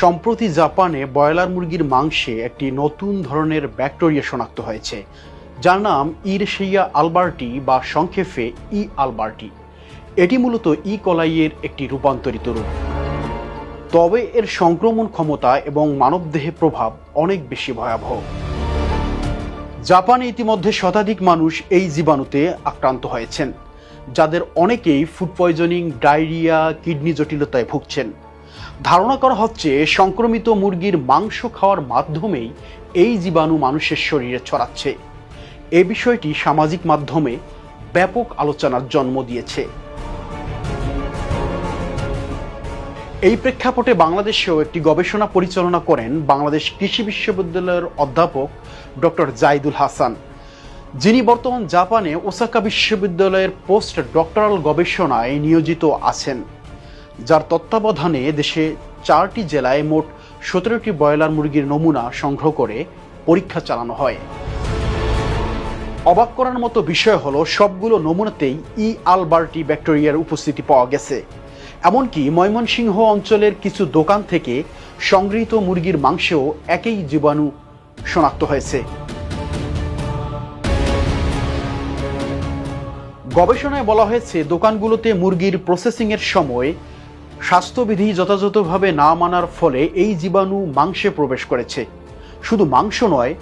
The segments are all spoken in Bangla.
সম্প্রতি জাপানে ব্রয়লার মুরগির মাংসে একটি নতুন ধরনের ব্যাকটেরিয়া শনাক্ত হয়েছে, যার নাম ইরশেইয়া আলবার্টি বা সংক্ষেপে ই আলবার্টি। এটি মূলত ই কলাইয়ের একটি রূপান্তরিত রূপ। তবে এর সংক্রমণ ক্ষমতা এবং মানবদেহে প্রভাব অনেক বেশি ভয়াবহ। জাপানে ইতিমধ্যে শতাধিক মানুষ এই জীবাণুতে আক্রান্ত হয়েছেন, যাদের অনেকেই ফুড পয়জনিং, ডায়রিয়া, কিডনি জটিলতায় ভুগছেন। ধারণা করা হচ্ছে সংক্রমিত মুরগির মাংস খাওয়ার মাধ্যমেই এই জীবাণু মানুষের শরীরে ছড়াচ্ছে। এ বিষয়টি সামাজিক মাধ্যমে ব্যাপক আলোচনার জন্ম দিয়েছে। এই প্রেক্ষাপটে বাংলাদেশেও একটি গবেষণা পরিচালনা করেন বাংলাদেশ কৃষি বিশ্ববিদ্যালয়ের অধ্যাপক ডক্টর জাইদুল হাসান। যিনি বর্তমান জাপানে ওসাকা বিশ্ববিদ্যালয়ের পোস্ট ডক্টরাল গবেষণায় নিয়োজিত আছেন। যার তত্ত্বাবধানে দেশে চারটি জেলায় মোট সতেরোটি ব্রয়লার মুরগির নমুনা সংগ্রহ করে পরীক্ষা চালানো হয়। অবাক করার মতো বিষয় হলো, সবগুলো নমুনাতেই ই আলবার্টি ব্যাকটেরিয়ার উপস্থিতি পাওয়া গেছে। এমনকি ময়মনসিংহ অঞ্চলের কিছু দোকান থেকে সংগৃহীত মুরগির মাংসেও একই জীবাণু শনাক্ত হয়েছে। গবেষণায় বলা হয়েছে, দোকানগুলোতে মুরগির প্রসেসিংয়ের সময় স্বাস্থ্যবিধি যথাযথভাবে না মানার ফলে এই জীবাণু মাংসে প্রবেশ করেছে। শুধু মাংস নয়,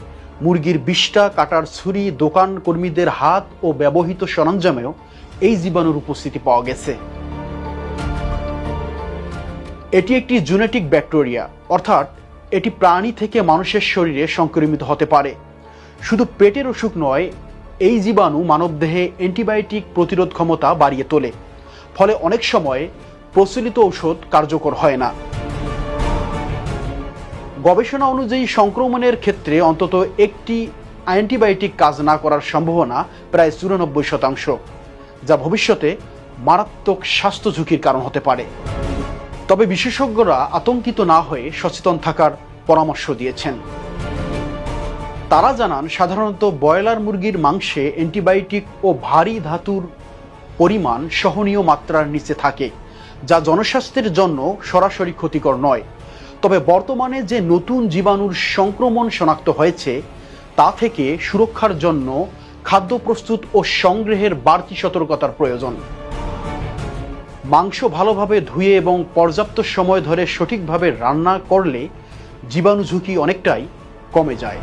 মুরগির বিষ্ঠা, কাটার ছুরি, দোকান কর্মীদের হাত ও ব্যবহৃত সরঞ্জামেও এই জীবাণুর উপস্থিতি পাওয়া গেছে। এটি একটি জুনেটিক ব্যাকটেরিয়া, অর্থাৎ এটি প্রাণী থেকে মানুষের শরীরে সংক্রমিত হতে পারে। শুধু পেটের অসুখ নয়, এই জীবাণু মানবদেহে অ্যান্টিবায়োটিক প্রতিরোধ ক্ষমতা বাড়িয়ে তোলে। ফলে অনেক সময় প্রচলিত ঔষধ কার্যকর হয় না। গবেষণা অনুযায়ী সংক্রমণের ক্ষেত্রে অন্তত একটি অ্যান্টিবায়োটিক কাজ না করার সম্ভাবনা প্রায় চুরানব্বই শতাংশ, যা ভবিষ্যতে মারাত্মক স্বাস্থ্য ঝুঁকির কারণ হতে পারে। তবে বিশেষজ্ঞরা আতঙ্কিত না হয়ে সচেতন থাকার পরামর্শ দিয়েছেন। তারা জানান, সাধারণত ব্রয়লার মুরগির মাংসে অ্যান্টিবায়োটিক ও ভারী ধাতুর পরিমাণ সহনীয় মাত্রার নিচে থাকে। যা জনস্বাস্থ্যের জন্য সরাসরি ক্ষতিকর নয়। তবে বর্তমানে যে নতুন জীবাণুর সংক্রমণ শনাক্ত হয়েছে, তা থেকে সুরক্ষার জন্য খাদ্য প্রস্তুত ও সংগ্রহের বাড়তি সতর্কতার প্রয়োজন। মাংস ভালোভাবে ধুয়ে এবং পর্যাপ্ত সময় ধরে সঠিকভাবে রান্না করলে জীবাণু ঝুঁকি অনেকটাই কমে যায়।